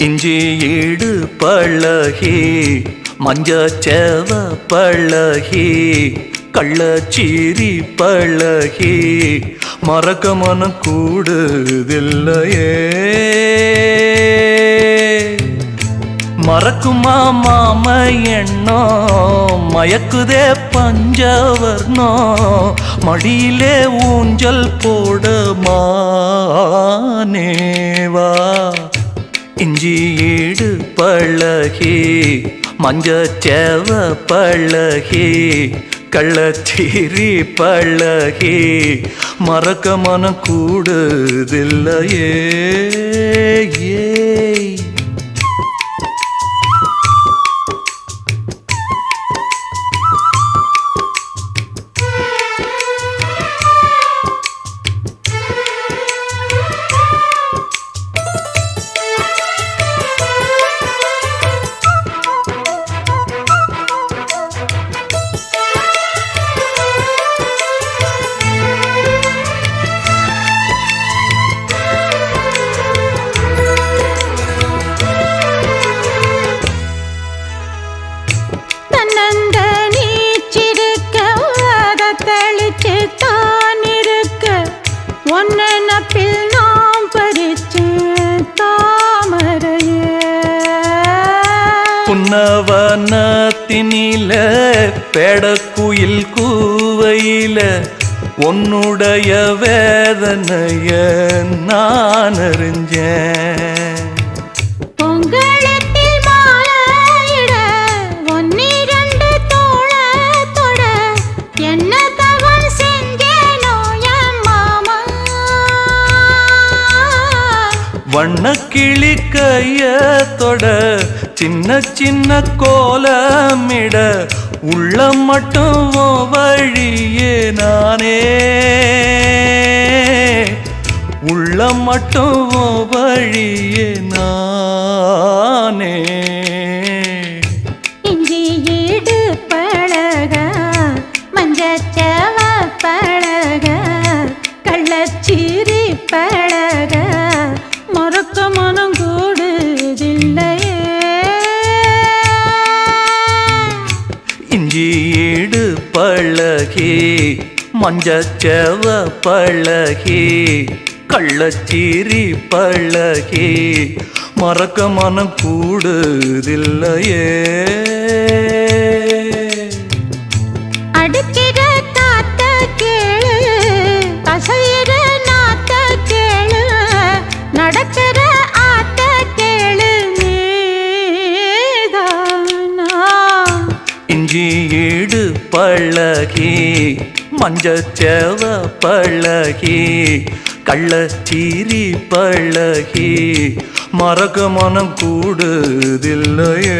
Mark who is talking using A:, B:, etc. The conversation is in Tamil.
A: இஞ்சி ஈடு பழகி மஞ்ச சேவ பழகி கள்ளச்சீரி பழகி மறக்க மனம் கூடுதில்லையே. மறக்குமா மாம எண்ணோ மயக்குதே பஞ்சவர்ணோ மடியிலே ஊஞ்சல் போட மானேவா? இஞ்சி ஈடு பழகி மஞ்சச்சேவ பழகி கள்ளச்சீரி பழகி மறக்க மனம் கூடுதில்லையே
B: ஏ
A: புன்னவனத்தினில பெடக்குயில் கூவையில உன்னுடைய வேதனைய நான் அறிஞ்சேன் வண்ணக்கிளி கைய தொட சின்ன சின்ன கோலமிட உள்ளம் மட்டும் வழியே நானே. உள்ளம் மட்டும் வழியே நானே.
B: பழகி மஞ்சச்செவ பழகி கள்ளச்சீரி பழகி மறக்க மனம் கூடுதில்லையே. அடிக்கிற
A: பழகி மஞ்சச்சேவ பழகி கள்ளச்சீரி பழகி மறக்க மனம் கூடுதில்லையே.